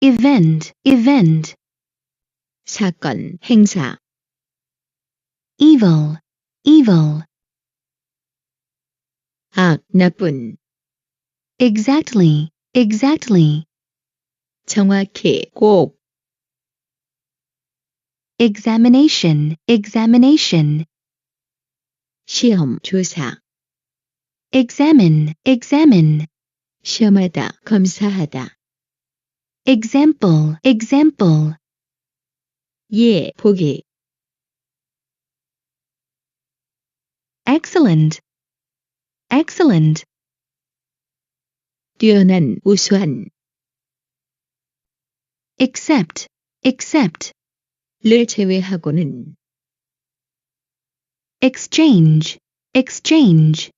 event, event, 사건, 행사, evil, evil, 악, 나쁜, exactly, exactly, 정확히, 꼭, examination, examination, 시험, 조사, examine, examine, 시험하다, 검사하다, example, example, 예, 보기, excellent, excellent, 뛰어난, 우수한, except, except, 를 제외하고는, exchange, exchange,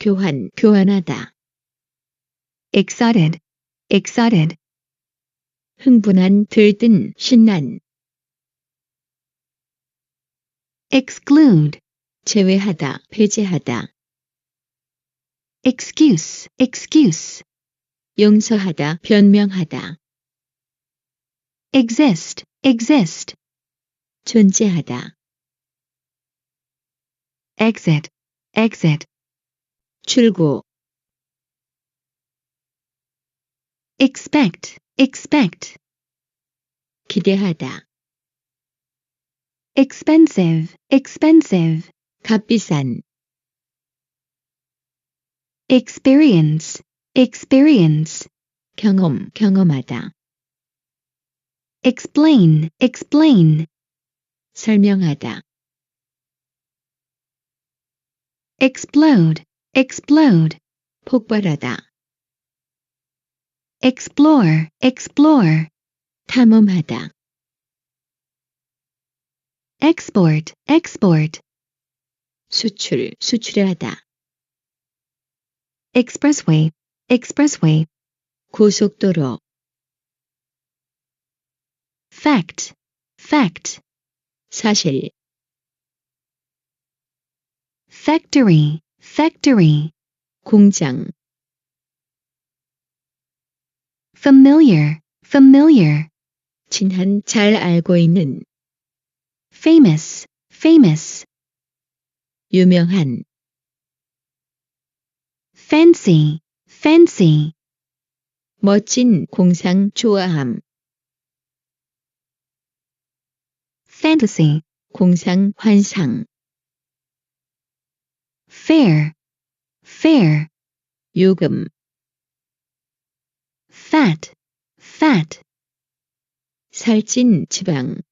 교환, 교환하다, excited, excited, 흥분한, 들뜬, 신난, exclude, 제외하다, 배제하다, excuse, excuse, 용서하다, 변명하다, exist, exist, 존재하다, exit, exit, 출구, expect, expect, 기대하다, expensive, expensive, 값비싼, experience, experience, 경험, 경험하다, explain, explain, 설명하다, explode, explode, 폭발하다, explore, explore, 탐험하다, export, export, 수출, 수출하다, expressway, expressway, 고속도로, fact, fact, 사실, factory, factory, 공장, familiar, familiar, 친한, 잘 알고 있는, famous, famous, 유명한, fancy, fancy, 멋진, 공상, 좋아함, fantasy, 공상, 환상, fair, fair, 요금, Fat, fat, 살찐, 지방,